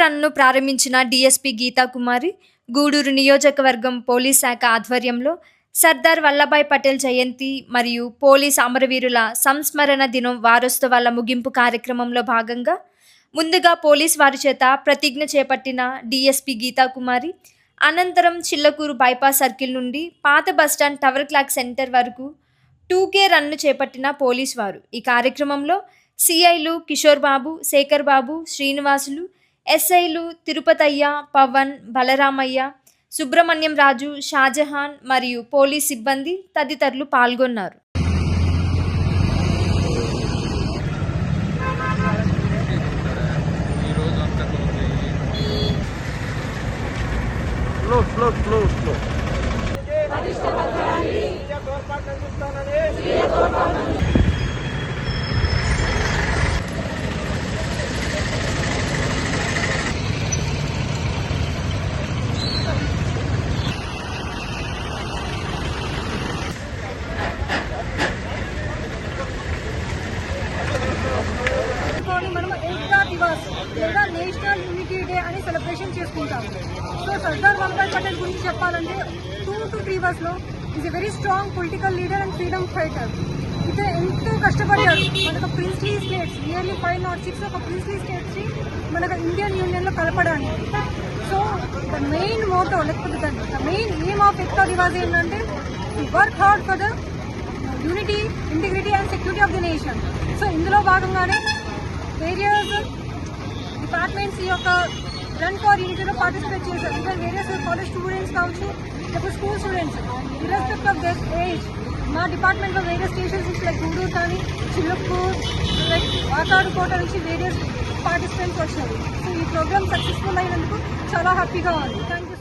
Run ప్రారంభించిన DSP Geetha Kumari Gudur నియోజకవర్గం police శాఖ ఆధ్వర్యంలో సర్దార్ వల్లభాయ్ పటేల్ జయంతి మరియు పోలీస్ అమరవీరుల సంస్మరణ దినం వారోత్సవాల ముగింపు కార్యక్రమంలో భాగంగా ముందుగా పోలీస్ వారి చేత ప్రతిజ్ఞ చేపట్టిన డీఎస్పీ గీతాకుమారి అనంతరం చిల్లకూరు బైపాస్ సర్కిల్ నుండి పాత బస్టాండ్ టవర్ క్లాక్ సెంటర్ వరకు టూకే రన్ను చేపట్టిన పోలీస్ వారు. ఈ కార్యక్రమంలో సిఐలు కిషోర్ బాబు శేఖర్ బాబు శ్రీనివాసులు ఎస్ఐలు తిరుపతయ్య పవన్ బలరామయ్య సుబ్రహ్మణ్యం రాజు షాజహాన్ మరియు పోలీస్ సిబ్బంది తదితరులు పాల్గొన్నారు. Slow slow slow so Sardar Vallabhbhai Patel గురించి చెప్పాలంటే టూ టు త్రీ ఇయర్స్లో is a very strong political leader and freedom fighter ఇతను ఎంతో కష్టపడ్డాడు. మనకు princely states nearly five not six ఒక ప్రిన్స్లీ స్టేట్స్ మనకు ఇండియన్ యూనియన్లో కలపడానికి. సో ద మెయిన్ మోటో లేకపోతే the main aim of Ekta Diwas ఏంటంటే work hard for the unity integrity and security of the nation so ఇందులో భాగంగానే various departments ఈ యొక్క రన్ ఫర్ యూనిటీలో పార్టిసిపేట్ చేశారు. ఇంకా వేరే కాలేజ్ స్టూడెంట్స్ కావచ్చు లేకపోతే school students irrespective of their age మా డిపార్ట్మెంట్లో వేరియస్ స్టేషన్స్ నుంచి లైక్ గూడూరు కానీ చిలుక్కూర్ లైక్ వాకాడుకోట నుంచి వేరియస్ పార్టిసిపెంట్స్ వచ్చారు. సో ఈ ప్రోగ్రామ్ సక్సెస్ఫుల్ అయినందుకు చాలా హ్యాపీగా ఉంది. Thank you